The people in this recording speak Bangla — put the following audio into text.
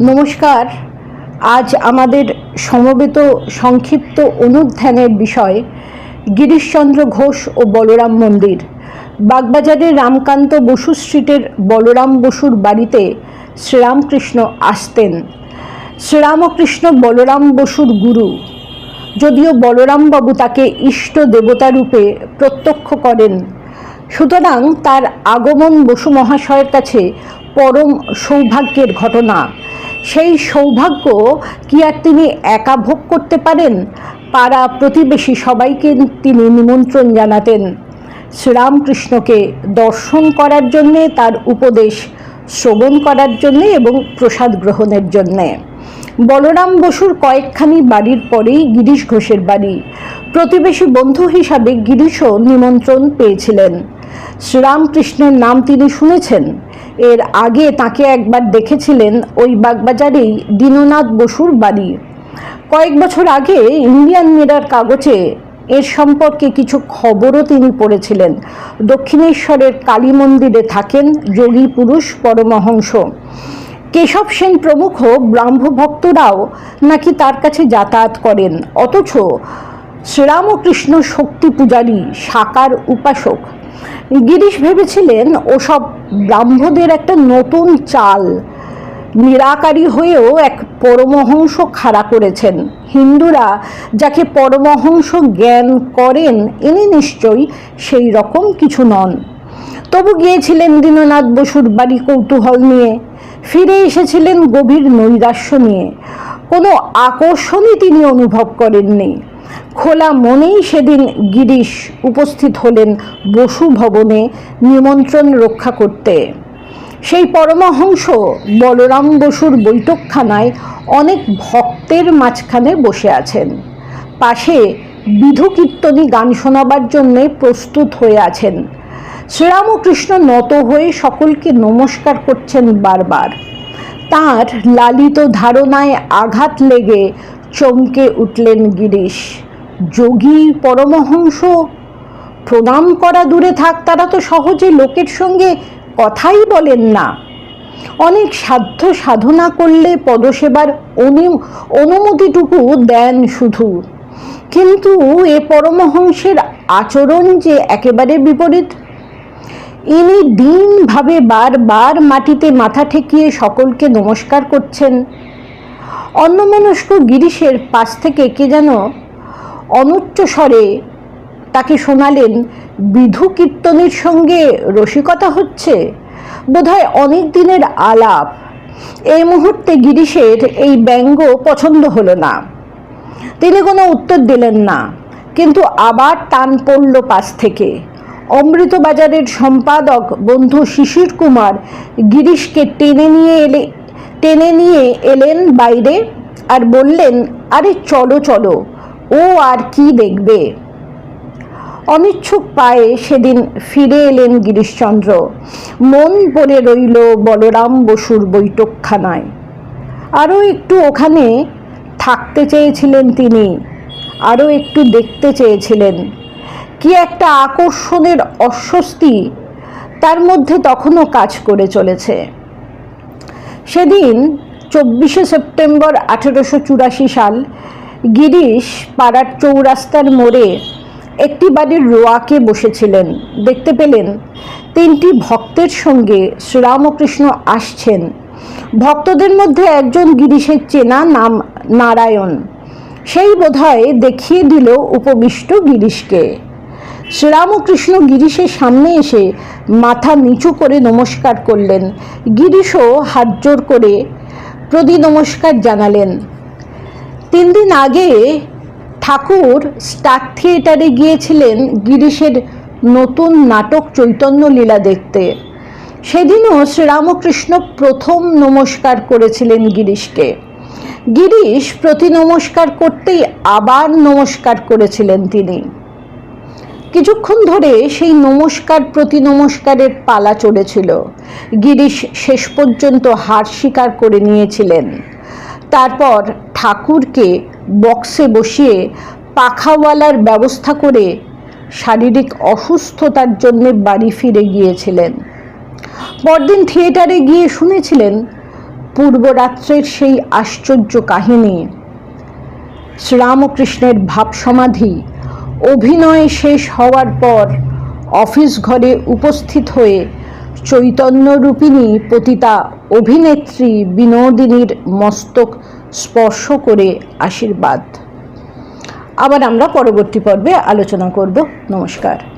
নমস্কার। আজ আমাদের সমবেত সংক্ষিপ্ত অনুধ্যানের বিষয় গিরিশচন্দ্র ঘোষ ও বলরাম মন্দির। বাগবাজারের রামকান্ত বসু স্ট্রিটের বলরাম বসুর বাড়িতে শ্রীরামকৃষ্ণ আসতেন। শ্রীরামকৃষ্ণ বলরাম বসুর গুরু। যদিও বলরামবাবু তাকে ইষ্ট দেবতা রূপে প্রত্যক্ষ করেন, সুতরাং তার আগমন বসু মহাশয়ের কাছে পরম সৌভাগ্যের ঘটনা। সেই সৌভাগ্য কি আর তিনি একা ভোগ করতে পারেন? পাড়া প্রতিবেশী সবাইকে তিনি নিমন্ত্রণ জানাতেন। শ্রীরামকৃষ্ণকে দর্শন করার জন্যে, তার উপদেশ শ্রবণ করার জন্যে এবং প্রসাদ গ্রহণের জন্যে। বলরাম বসুর কয়েকখানি বাড়ির পরেই গিরিশ ঘোষের বাড়ি। প্রতিবেশী বন্ধু হিসাবে গিরিশও নিমন্ত্রণ পেয়েছিলেন। শ্রীরামকৃষ্ণের নাম তিনি শুনেছেন। এর আগে তাকে একবার দেখেছিলেন ওই বাগবাজারেই দীননাথ বসুর বাড়ি। কয়েক বছর আগে ইন্ডিয়ান মিরার কাগজে এর সম্পর্কে কিছু খবরও তিনি পড়েছিলেন। দক্ষিণেশ্বরের কালী মন্দিরে থাকেন যোগী পুরুষ পরমহংস। কেশব সেন প্রমুখ ব্রাহ্মভক্তরাও নাকি তার কাছে যাতায়াত করেন। অথচ শ্রীরামকৃষ্ণ শক্তি পূজারী সাকার উপাসক গিরিশ ভেবেছিলেন, ওসব ব্রাহ্মদের একটা নতুন চাল নিরাকারী হয়েও এক পরমহংস খাড়া করেছেন। হিন্দুরা যাকে পরমহংস জ্ঞান করেন, ইনি নিশ্চয়ই সেই রকম কিছু নন। তবু গিয়েছিলেন দীননাথ বসুর বাড়ি কৌতূহল নিয়ে। ফিরে এসেছিলেন গভীর নৈরাশ্য নিয়ে। কোনো আকর্ষণই তিনি অনুভব করেননি। খোলা মনেই সেদিন গিরিশ উপস্থিত হলেন বসু ভবনে নিমন্ত্রণ রক্ষা করতে। সেই পরমহংস বলরাম বসুর বৈঠকখানায় অনেক ভক্তের মাঝখানে বসে আছেন। পাশে বিধু কীর্তনী গান শোনাবার জন্যে প্রস্তুত হয়ে আছেন। শ্রীরামকৃষ্ণ নত হয়ে সকলকে নমস্কার করছেন বারবার। তার লালিত ধারণায় আঘাত লেগে চমকে উঠলেন গিরিশ। যোগী পরমহংস। প্রণাম করা দূরে থাক, তারা তো সহজে লোকের সঙ্গে কথাই বলেন না। অনেক সাধ্য সাধনা করলে পদসেবার অনু- অনুমতিটুকু দেন শুধু। কিন্তু এ পরমহংসের আচরণ যে একেবারে বিপরীত। ইনি দিনভাবে বারবার মাটিতে মাথা ঠেকিয়ে সকলকে নমস্কার করছেন। অন্যমনস্ক গিরিশের পাশ থেকে কে যেন স্বরে তাকে শোনালেন, বিধু কীর্তনের সঙ্গে রসিকতা হচ্ছে, বোধহয় অনেক দিনের আলাপ। এই মুহূর্তে গিরিশের এই ব্যঙ্গ পছন্দ হলো না। তিনি কোনো উত্তর দিলেন না, কিন্তু আবার টান পড়ল পাশ থেকে। অমৃতবাজারের সম্পাদক বন্ধু শিশির কুমার গিরিশকে টেনে নিয়ে এলে, টেনে নিয়ে এলেন বাইরে আর বললেন, আরে চলো চলো। ও আর কি দেখবে? অনিচ্ছুক পায়ে সেদিন ফিরে এলেন গিরিশচন্দ্র। মন পড়ে রইল বলরাম বসুর বৈঠকখানায়। আরও একটু ওখানে থাকতে চেয়েছিলেন তিনি, আরও একটু দেখতে চেয়েছিলেন। কি একটা আকর্ষণের অস্বস্তি তার মধ্যে তখনও কাজ করে চলেছে। সেদিন চব্বিশে সেপ্টেম্বর আঠেরোশো চুরাশি সাল গিরিশ পাড়ার চৌরাস্তার মোড়ে একটি বাড়ির রোয়াকে বসেছিলেন। দেখতে পেলেন তিনটি ভক্তের সঙ্গে শ্রীরামকৃষ্ণ আসছেন। ভক্তদের মধ্যে একজন গিরিশের চেনা নাম নারায়ণ। সেই বোধহয় দেখিয়ে দিল উপবিষ্ট গিরিশকে। শ্রীরামকৃষ্ণ গিরিশের সামনে এসে মাথা নিচু করে নমস্কার করলেন। গিরিশও হাত জোর করে প্রতি নমস্কার জানালেন। তিন দিন আগে ঠাকুর স্টার থিয়েটারে গিয়েছিলেন গিরিশের নতুন নাটক চৈতন্য লীলা দেখতে। সেদিনও শ্রীরামকৃষ্ণ প্রথম নমস্কার করেছিলেন গিরিশকে। গিরিশ প্রতি নমস্কার করতেই আবার নমস্কার করেছিলেন তিনি। কিছুক্ষণ ধরে সেই নমস্কার প্রতি নমস্কারের পালা চলেছিল। গিরিশ শেষ পর্যন্ত হার স্বীকার করে নিয়েছিলেন। তারপর ঠাকুরকে বক্সে বসিয়ে পাখাওয়ালার ব্যবস্থা করে শারীরিক অসুস্থতার জন্য বাড়ি ফিরে গিয়েছিলেন। পরদিন থিয়েটারে গিয়ে শুনেছিলেন পূর্বরাত্রের সেই আশ্চর্য কাহিনী। শ্রীরামকৃষ্ণের ভাবসমাধি অভিনয় শেষ হওয়ার পর অফিস ঘরে উপস্থিত হয়ে চৈতন্যরূপিণী পতিতা অভিনেত্রী বিনোদিনীর মস্তক স্পর্শ করে আশীর্বাদ। আবার আমরা পরবর্তী পর্বে আলোচনা করব। নমস্কার।